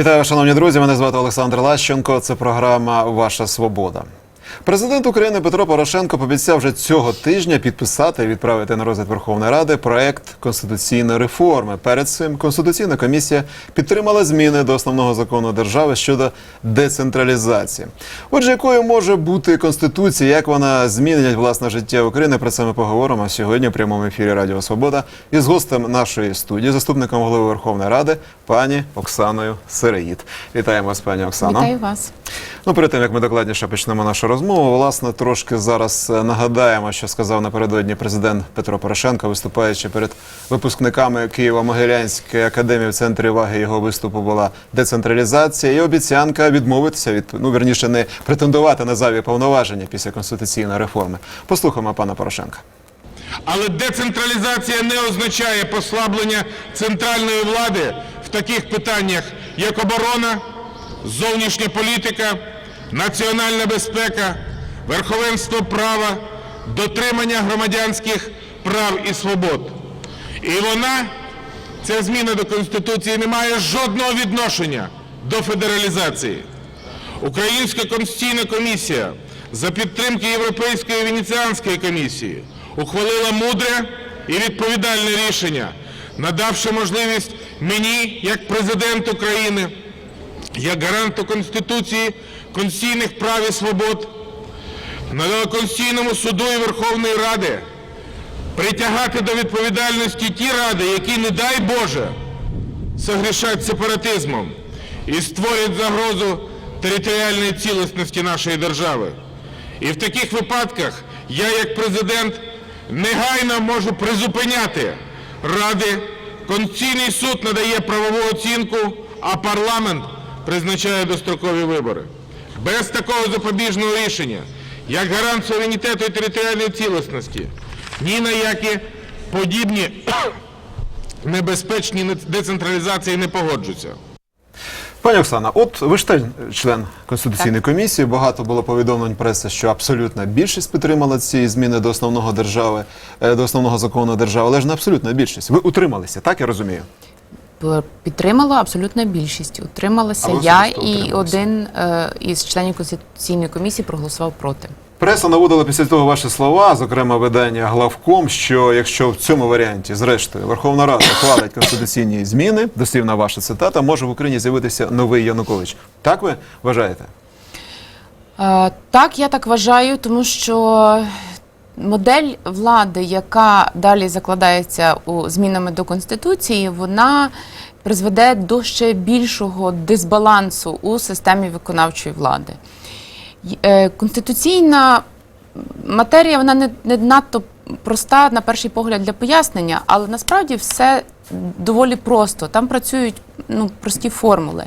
Вітаю, шановні друзі. Мене звати Олександр Лащенко. Це програма Ваша Свобода. Президент України Петро Порошенко пообіцяв вже цього тижня підписати і відправити на розгляд Верховної Ради проект конституційної реформи. Перед цим конституційна комісія підтримала зміни до основного закону держави щодо децентралізації. Отже, якою може бути конституція, як вона змінить власне життя України? Про це ми поговоримо сьогодні в прямому ефірі Радіо Свобода із гостем нашої студії, заступником голови Верховної Ради, пані Оксаною Сиреїд. Вітаємо вас, пані Оксано. Вітаю вас. Ну, перед тим як ми докладніше почнемо нашу розмову, власне, трошки зараз е, нагадаємо, що сказав напередодні президент Петро Порошенко, виступаючи перед випускниками Києво-Могилянської академії в центрі уваги його виступу була децентралізація і обіцянка відмовитися від ну вірніше не претендувати на заві повноваження після конституційної реформи. Послухаємо пана Порошенка. Але децентралізація не означає послаблення центральної влади таких питаннях, як оборона, зовнішня політика, національна безпека, верховенство права, дотримання громадянських прав і свобод. І вона, ця зміна до Конституції, не має жодного відношення до федералізації. Українська конституційна комісія за підтримки Європейської Венеціанської комісії ухвалила мудре і відповідальне рішення, надавши можливість мені, як президент України, як гаранту Конституції, конституційних прав і свобод, надала Конституційному суду і Верховної Ради притягати до відповідальності ті ради, які, не дай Боже, согрішать сепаратизмом і створять загрозу територіальної цілісності нашої держави. І в таких випадках я, як президент, негайно можу призупиняти ради. Конституційний суд надає правову оцінку, а парламент призначає дострокові вибори. Без такого запобіжного рішення, як гарант суверенітету і територіальної цілісності, ні на які подібні небезпечні децентралізації не погоджуться. Пані Оксана, от ви ж теж член конституційної комісії. Багато було повідомлень преси, що абсолютна більшість підтримала ці зміни до основного держави, е, до основного закону держави, але ж не абсолютна більшість. Ви утрималися, так я розумію. Підтримала абсолютна більшість. Утрималася я і один е, із членів конституційної комісії проголосував проти. Преса наводила після того ваші слова, зокрема видання главком, що якщо в цьому варіанті, зрештою, Верховна Рада ухвалить конституційні зміни, дослівна ваша цитата, може в Україні з'явитися новий Янукович. Так ви вважаєте? Е, Так, я так вважаю, тому що модель влади, яка далі закладається у змінами до конституції, вона призведе до ще більшого дисбалансу у системі виконавчої влади. Е, Конституційна матерія вона не, не надто проста на перший погляд для пояснення, але насправді все доволі просто. Там працюють ну, прості формули.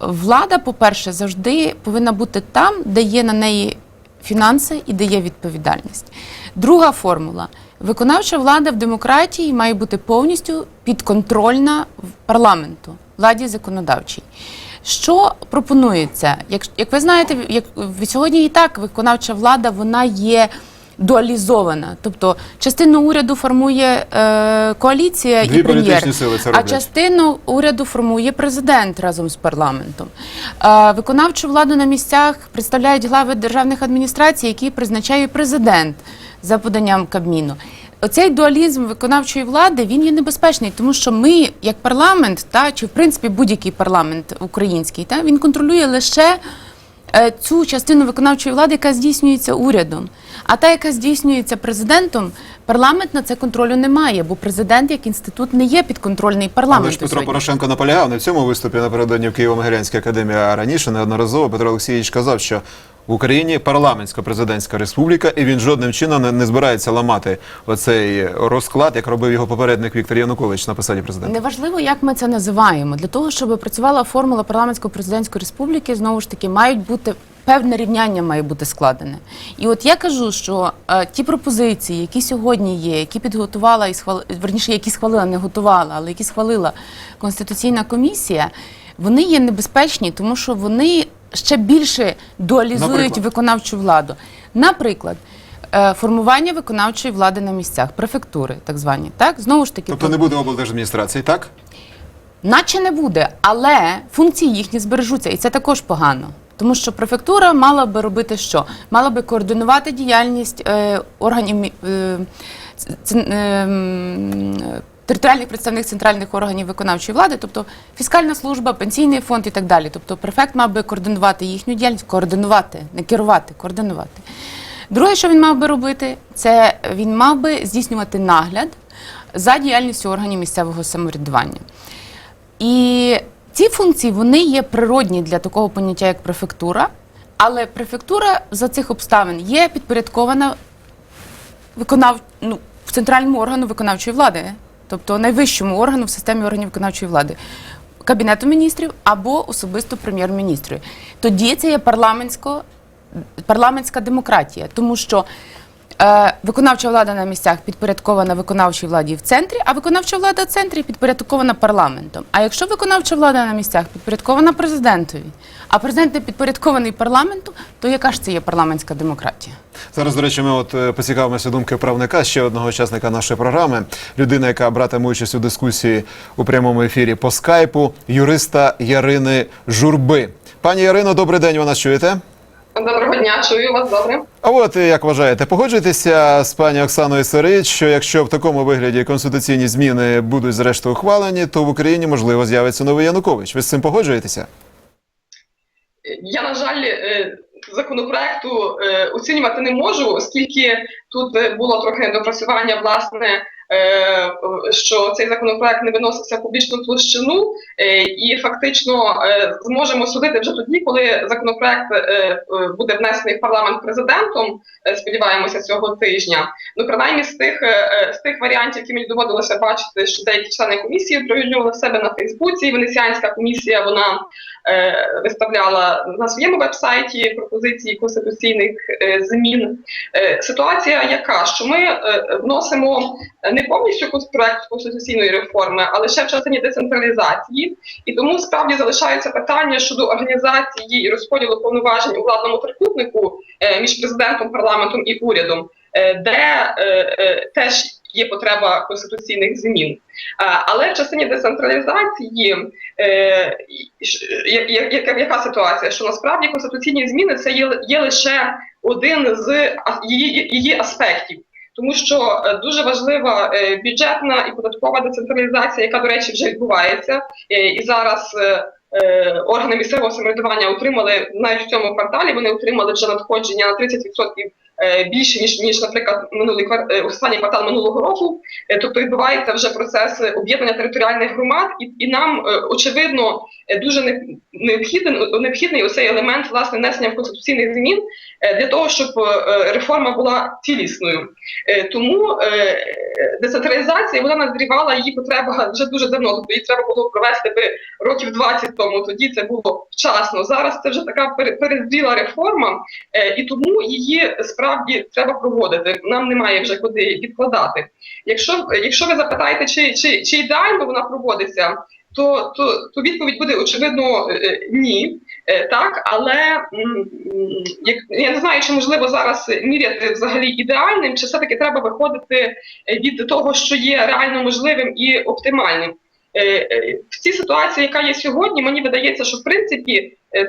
Влада, по-перше, завжди повинна бути там, де є на неї фінанси і де є відповідальність. Друга формула. Виконавча влада в демократії має бути повністю підконтрольна парламенту, владі законодавчій. Що пропонується? Як, як ви знаєте, як від сьогодні і так виконавча влада вона є дуалізована. Тобто частину уряду формує е, коаліція Дві і прем'єр, сили це а частину уряду формує президент разом з парламентом. Е, виконавчу владу на місцях представляють глави державних адміністрацій, які призначає президент за поданням Кабміну. Оцей дуалізм виконавчої влади він є небезпечний, тому що ми, як парламент, та чи в принципі будь-який парламент український, та він контролює лише е, цю частину виконавчої влади, яка здійснюється урядом. А та, яка здійснюється президентом, парламент на це контролю не має, бо президент як інститут не є підконтрольний парламенту. Але ж Петро сьогодні. Порошенко наполягав не в цьому виступі напередодні в Києво-Могилянській академії, а раніше неодноразово Петро Олексійович казав, що в Україні парламентсько-президентська республіка, і він жодним чином не, не збирається ламати оцей розклад, як робив його попередник Віктор Янукович на посаді президента. Неважливо, як ми це називаємо. Для того, щоб працювала формула парламентсько-президентської республіки, знову ж таки, мають бути певне рівняння має бути складене. І от я кажу, що е, ті пропозиції, які сьогодні є, які підготувала і схвали, верніше, які схвалила, не готувала, але які схвалила конституційна комісія, вони є небезпечні, тому що вони ще більше дуалізують Наприклад? виконавчу владу. Наприклад. е, Формування виконавчої влади на місцях, префектури, так звані, так знову ж таки, Тобто не буде облдержадміністрації, так? Наче не буде, але функції їхні збережуться, і це також погано. Тому що префектура мала би робити що? Мала би координувати діяльність е, органів мі- е, ц- ц- е, м, е, територіальних представник центральних органів виконавчої влади, тобто фіскальна служба, пенсійний фонд і так далі. Тобто префект мав би координувати їхню діяльність, координувати, не керувати, координувати. Друге, що він мав би робити, це він мав би здійснювати нагляд за діяльністю органів місцевого самоврядування. І ці функції вони є природні для такого поняття, як префектура, але префектура за цих обставин є підпорядкована виконав, ну, центральному органу виконавчої влади, тобто найвищому органу в системі органів виконавчої влади. Кабінету міністрів або особисто прем'єр-міністрів. Тоді це є парламентсько, парламентська демократія, тому що виконавча влада на місцях підпорядкована виконавчій владі в центрі, а виконавча влада в центрі підпорядкована парламентом. А якщо виконавча влада на місцях підпорядкована президентові, а президент не підпорядкований парламенту, то яка ж це є парламентська демократія? Зараз, до речі, ми от е, поцікавимося думки правника ще одного учасника нашої програми, людина, яка братиме участь у дискусії у прямому ефірі по скайпу, юриста Ярини Журби. Пані Ярино, добрий день. Ви нас чуєте? Доброго дня, чую вас добре. А от е, як вважаєте, погоджуєтеся з пані Оксаною Сирич, що якщо в такому вигляді конституційні зміни будуть зрештою ухвалені, то в Україні можливо з'явиться новий Янукович. Ви з цим погоджуєтеся? Я, на жаль, е, законопроекту е, оцінювати не можу, оскільки тут було трохи недопрацювання, власне, що цей законопроект не виносився в публічну площину, е, і фактично е, зможемо судити вже тоді, коли законопроект е, е, буде внесений в парламент президентом. е, Сподіваємося, цього тижня. Ну, принаймні, з тих е, е, з тих варіантів, які мені доводилося бачити, що деякі члени комісії оприлюднювали в себе на Фейсбуці. Венеціанська комісія вона е, виставляла на своєму вебсайті пропозиції конституційних е, змін. Е, ситуація яка? Що ми вносимо не повністю проект конституційної реформи, а лише в частині децентралізації, і тому справді залишаються питання щодо організації і розподілу повноважень у владному трикутнику між президентом, парламентом і урядом, де е, е, теж є потреба конституційних змін. Е, Але в частині децентралізації е, яка, ситуація? Що насправді конституційні зміни це є, лише один з її, аспектів. Тому що е, дуже важлива е, бюджетна і податкова децентралізація, яка, до речі, вже відбувається, Е, і зараз е, е, органи місцевого самоврядування отримали навіть в цьому кварталі. Вони отримали вже надходження на 30% е, більше ніж ніж, наприклад, минулий квар- е, останній квартал минулого року. Е, Тобто відбувається вже процес е, об'єднання територіальних громад, і, і нам е, очевидно е, дуже необхідний необхідний оцей елемент власне внесення конституційних змін е, для того, щоб е, реформа була цілісною. Е, Тому е, децентралізація вона назрівала її потреба вже дуже давно. Тобто її треба було провести би років 20 тому. Тоді це було вчасно. Зараз це вже така пере- перезріла реформа, е, і тому її справді треба проводити. Нам немає вже куди відкладати. Якщо якщо ви запитаєте, чи, чи, чи ідеально вона проводиться, то, то, то відповідь буде очевидно е, ні. Е, Так, але як я не знаю, чи можливо зараз міряти взагалі ідеальним, чи все-таки треба виходити е, від того, що є реально можливим і оптимальним. Е, е, В цій ситуації, яка є сьогодні, мені видається, що в принципі е, е,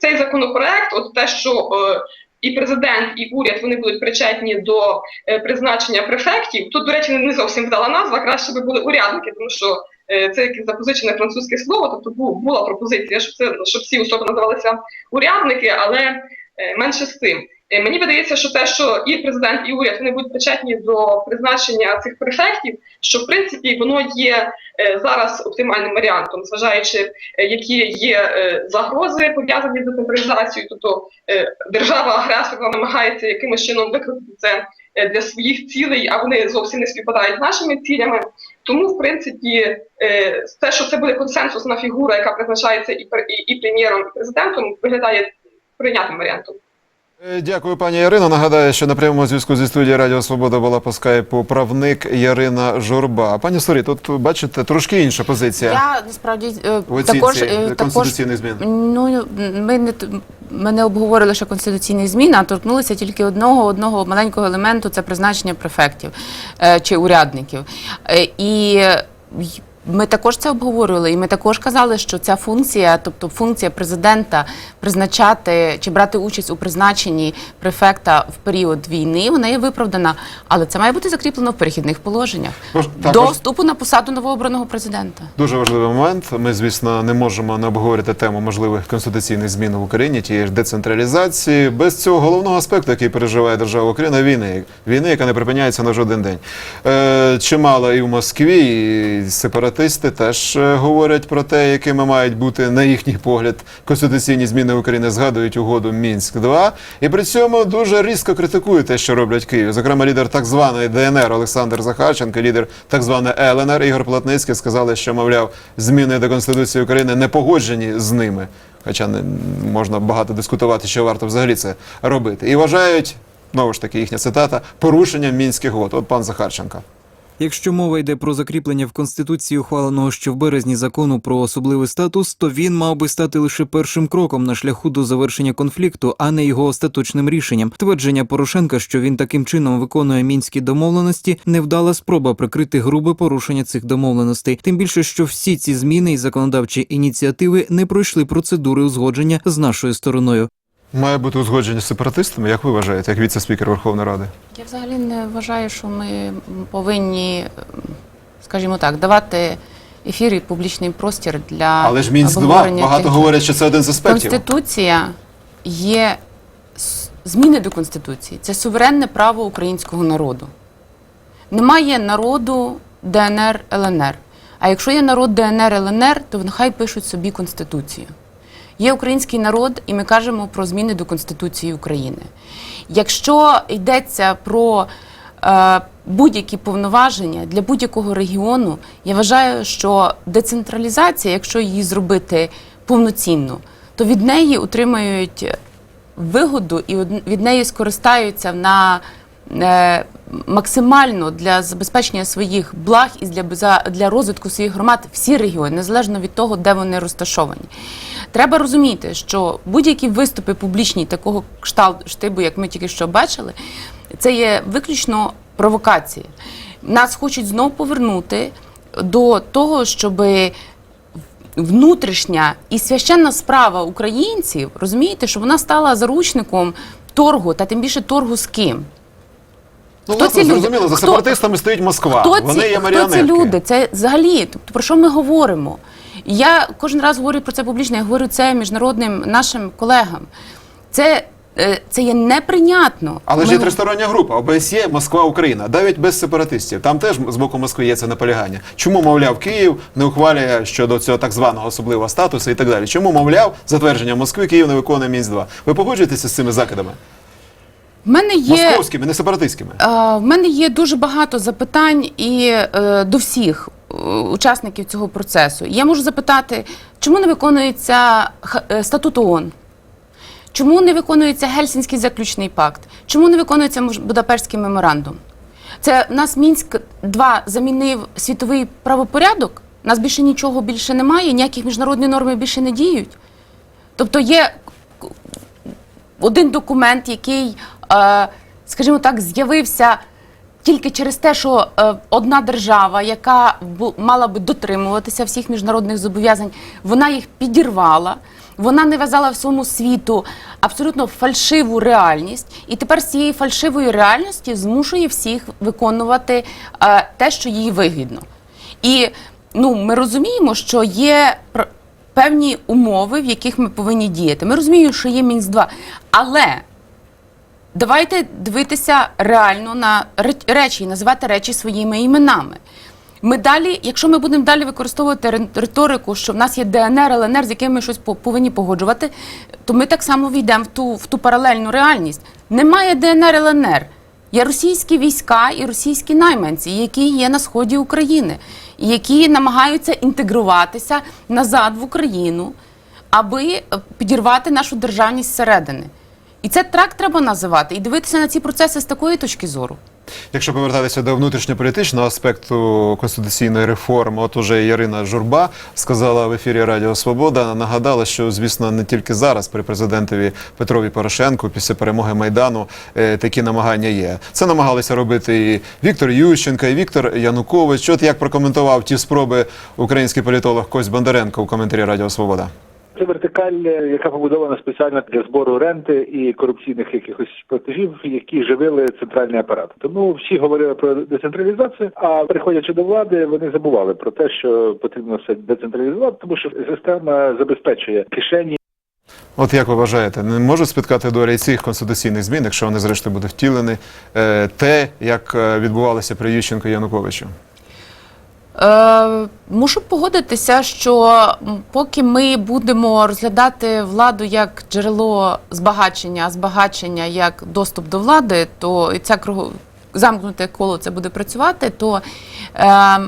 цей законопроект, от те, що е, і президент, і уряд вони будуть причетні до е, призначення префектів. Тут, до речі, не зовсім вдала назва, краще би були урядники, тому що е, це якесь запозичене французьке слово. Тобто бу- була пропозиція, щоб це щоб всі особи називалися урядники, але е, менше з тим. Е, Мені видається, що те, що і президент, і уряд вони будуть причетні до призначення цих префектів, що в принципі воно є е, зараз оптимальним варіантом, зважаючи, е, які є загрози пов'язані з децентралізацією, тобто держава-агресор намагається якимось чином викрутити це для своїх цілей, а вони зовсім не співпадають з нашими цілями. Тому, в принципі, те, що це буде консенсусна фігура, яка призначається і, і, і прем'єром, і президентом, виглядає прийнятним варіантом. Е, Дякую, пані Ярино. Нагадаю, що на прямому зв'язку зі студією Радіо Свобода була по скайпу правник Ярина Журба. Пані Сорі, тут бачите трошки інша позиція Я насправді е, також, е, конституційних змін. Ну ми не ми не обговорили лише конституційні зміни, а торкнулися тільки одного одного маленького елементу це призначення префектів чи урядників. І Ми також це обговорювали, і ми також казали, що ця функція, тобто функція президента призначати чи брати участь у призначенні префекта в період війни, вона є виправдана, але це має бути закріплено в перехідних положеннях до вступу на посаду новообраного президента. Дуже важливий момент. Ми, звісно, не можемо не обговорити тему можливих конституційних змін в Україні, тієї ж децентралізації, без цього головного аспекту, який переживає держава Україна, війни. Війни, яка не припиняється на жоден день. Е, чимало і в Москві, і сепаратисти теж е, говорять про те, якими мають бути, на їхній погляд, конституційні зміни України, згадують угоду Мінськ 2 і при цьому дуже різко критикують те, що роблять Київ. Зокрема, лідер так званої ДНР Олександр Захарченко, лідер так званої ЛНР Ігор Платницький сказали, що мовляв зміни до Конституції України не погоджені з ними. Хоча не можна багато дискутувати, що варто взагалі це робити. І вважають, знову ж таки, їхня цитата, порушенням мінських угод. От пан Захарченко. Якщо мова йде про закріплення в конституції ухваленого ще в березні закону про особливий статус, то він мав би стати лише першим кроком на шляху до завершення конфлікту, а не його остаточним рішенням. Твердження Порошенка, що він таким чином виконує мінські домовленості, невдала спроба прикрити грубе порушення цих домовленостей. Тим більше, що всі ці зміни і законодавчі ініціативи не пройшли процедури узгодження з нашою стороною. Має бути узгодження з сепаратистами, як ви вважаєте, як віце-спікер Верховної Ради? Я взагалі не вважаю, що ми повинні, скажімо так, давати ефір і публічний простір для Але ж Мінськ 2 багато тих- говорять, що це один з аспектів. Конституція є зміни до Конституції. Це суверенне право українського народу. Немає народу ДНР ЛНР. А якщо є народ ДНР ЛНР, то нехай пишуть собі Конституцію. Є український народ, і ми кажемо про зміни до Конституції України. Якщо йдеться про е, будь-які повноваження для будь-якого регіону, я вважаю, що децентралізація, якщо її зробити повноцінно, то від неї отримають вигоду і від неї скористаються на е, максимально для забезпечення своїх благ і для, для розвитку своїх громад всі регіони, незалежно від того, де вони розташовані. Треба розуміти, що будь-які виступи публічні такого кшталт- штибу, як ми тільки що бачили, це є виключно провокація. Нас хочуть знов повернути до того, щоби внутрішня і священна справа українців, розумієте, що вона стала заручником торгу, та тим більше торгу з ким. Ну, Хто власне, ці люди? зрозуміло, за Хто- сепаратистами стоїть Москва. Хто Вони ці, є хто ці люди? Це взагалі, тобто про що ми говоримо? Я кожен раз говорю про це публічно, я говорю це міжнародним нашим колегам. Це, е, це є неприйнятно. Але ж Ми є тристороння група ОБСЄ, Москва, Україна, навіть без сепаратистів. Там теж з боку Москви є це наполягання. Чому, мовляв, Київ не ухвалює щодо цього так званого особливого статусу і так далі? Чому, мовляв, затвердження Москви Київ не виконує Мінськ 2 Ви погоджуєтеся з цими закидами? В мене є Московськими, не сепаратистськими. В мене є дуже багато запитань і е, до всіх учасників цього процесу. Я можу запитати, чому не виконується е, статут ООН? Чому не виконується Гельсінський заключний пакт? Чому не виконується Будапештський меморандум? Це нас Мінськ 2 замінив світовий правопорядок. Нас більше нічого більше немає, ніяких міжнародних норм більше не діють. Тобто є один документ, який, е, скажімо так, з'явився тільки через те, що е, одна держава, яка бу- мала би дотримуватися всіх міжнародних зобов'язань, вона їх підірвала. Вона нав'язала всьому світу абсолютно фальшиву реальність, і тепер з цієї фальшивої реальності змушує всіх виконувати е, те, що їй вигідно. І ну, ми розуміємо, що є певні умови, в яких ми повинні діяти. Ми розуміємо, що є Мінськ 2 але давайте дивитися реально на речі і називати речі своїми іменами. Ми далі, якщо ми будемо далі використовувати ри- риторику, що в нас є ДНР, ЛНР, з якими ми щось по- повинні погоджувати, то ми так само війдемо в ту, в ту паралельну реальність. Немає ДНР, ЛНР. Є російські війська і російські найманці, які є на сході України, які намагаються інтегруватися назад в Україну, аби е, підірвати нашу державність зсередини. І це так треба називати і дивитися на ці процеси з такої точки зору. Якщо повертатися до внутрішньополітичного аспекту конституційної реформи, от уже Ярина Журба сказала в ефірі Радіо Свобода, нагадала, що звісно не тільки зараз при президентові Петрові Порошенку після перемоги майдану е, такі намагання є. Це намагалися робити і Віктор Ющенко, і Віктор Янукович. От як прокоментував ті спроби український політолог Кость Бондаренко у коментарі Радіо Свобода. Це вертикаль, е, яка побудована спеціально для збору ренти і корупційних якихось платежів, які живили центральний апарат. Тому всі говорили про децентралізацію, а приходячи до влади, вони забували про те, що потрібно все децентралізувати, тому що система забезпечує кишені От як ви вважаєте, не можуть спіткати доля і цих конституційних змін, якщо вони зрештою будуть втілені, е, те, як е, відбувалося при Ющенко Януковичу? Е, мушу погодитися, що поки ми будемо розглядати владу як джерело збагачення, а збагачення як доступ до влади, то і ця кругу. Замкнуте коло це буде працювати, то е,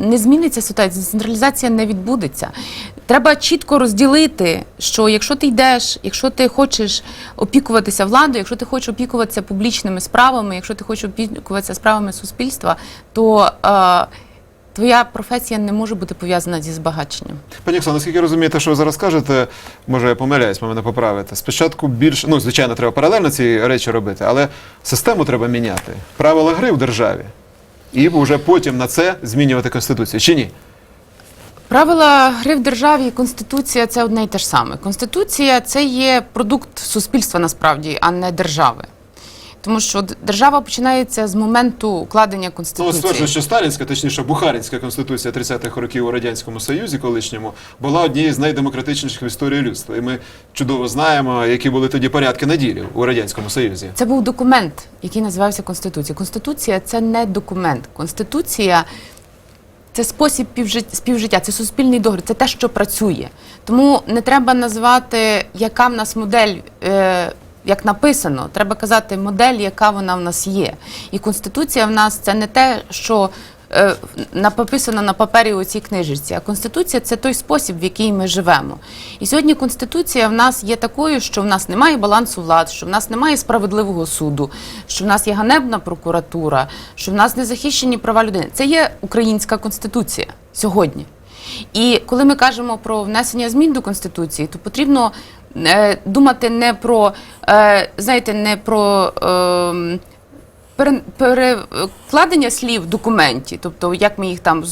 не зміниться ситуація, децентралізація не відбудеться. Треба чітко розділити, що якщо ти йдеш, якщо ти хочеш опікуватися владою, якщо ти хочеш опікуватися публічними справами, якщо ти хочеш опікуватися справами суспільства, то е, твоя професія не може бути пов'язана зі збагаченням. Пані Оксано, наскільки розумієте, що ви зараз кажете, може я помиляюсь, ви мене поправите. Спочатку більше, ну звичайно, треба паралельно ці речі робити, але систему треба міняти. Правила гри в державі. І вже потім на це змінювати конституцію. Чи ні? Правила гри в державі і конституція це одне й те ж саме. Конституція це є продукт суспільства насправді, а не держави. Тому що держава починається з моменту укладення Ну, конституції. що сталінська, точніше, Бухаринська конституція 30-х років у радянському союзі, колишньому, була однією з найдемократичніших в історії людства. І ми чудово знаємо, які були тоді порядки на ділі у радянському союзі. Це був документ, який називався Конституція. Конституція це не документ. Конституція це спосіб півжит- співжиття, це суспільний договір, це те, що працює. Тому не треба називати, яка в нас модель. Е, як написано, треба казати модель, яка вона в нас є. І конституція в нас це не те, що е, написано на папері у цій книжечці. А конституція це той спосіб, в який ми живемо. І сьогодні конституція в нас є такою, що в нас немає балансу влад, що в нас немає справедливого суду, що в нас є ганебна прокуратура, що в нас не захищені права людини. Це є українська конституція сьогодні. І коли ми кажемо про внесення змін до конституції, то потрібно думати не про е, знаєте, не про. Е, перекладення слів в документі, тобто як ми їх там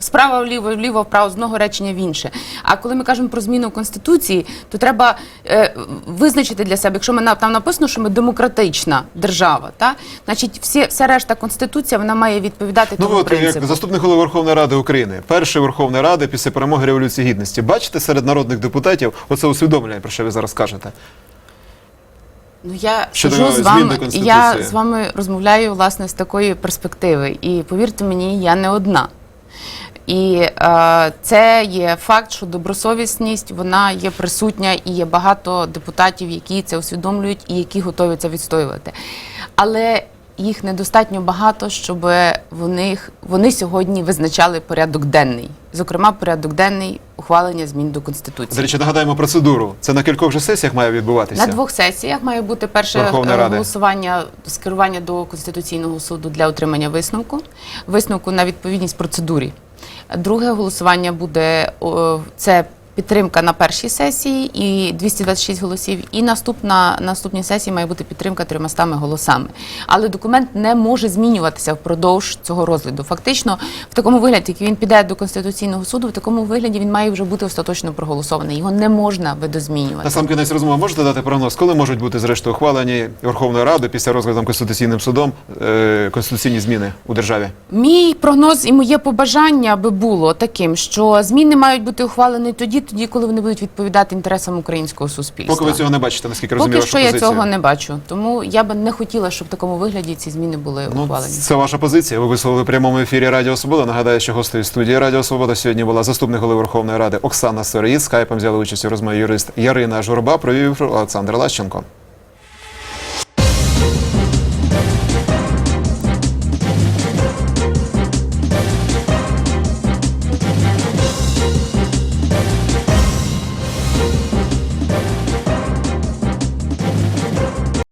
справа вліво, вліво, вправо з одного речення в інше. А коли ми кажемо про зміну конституції, то треба е, визначити для себе, якщо ми там написано, що ми демократична держава, та значить, всі вся решта конституція вона має відповідати Ну, тому от принципу. як заступник голови Верховної Ради України, першої Верховної Ради після перемоги Революції Гідності. Бачите серед народних депутатів оце усвідомлення, про що ви зараз кажете? Ну я сижу з вами. Я з вами розмовляю власне з такої перспективи. І повірте мені, я не одна. І е, це є факт, що добросовісність вона є присутня, і є багато депутатів, які це усвідомлюють і які готові це відстоювати. Але їх недостатньо багато, щоб вони, вони сьогодні визначали порядок денний. Зокрема, порядок денний ухвалення змін до конституції. До речі, нагадаємо процедуру. Це на кількох же сесіях має відбуватися. На двох сесіях має бути перше е, Ради. голосування скерування до Конституційного суду для отримання висновку, висновку на відповідність процедурі. Друге голосування буде це підтримка на першій сесії і 226 голосів. І наступна на наступній сесії має бути підтримка 300 голосами. Але документ не може змінюватися впродовж цього розгляду. Фактично, в такому вигляді, як він піде до конституційного суду, в такому вигляді він має вже бути остаточно проголосований. Його не можна видозмінювати. На сам кінець розмови можете дати прогноз, коли можуть бути зрештою ухвалені Верховною Радою після розгляду Конституційним судом е, конституційні зміни у державі? Мій прогноз і моє побажання би було таким, що зміни мають бути ухвалені тоді, тоді, коли вони будуть відповідати інтересам українського суспільства. Поки ви цього не бачите, наскільки Поки розумію що вашу я позицію. цього не бачу. Тому я би не хотіла, щоб в такому вигляді ці зміни були Ну, ухвалені. це ваша позиція. Ви висловили в прямому ефірі Радіо Свобода. Нагадаю, що гостею студії Радіо Свобода сьогодні була заступник голови Верховної Ради Оксана Сироїд. Скайпом взяли участь у розмові юрист Ярина Журба, провів Олександр Лащенко.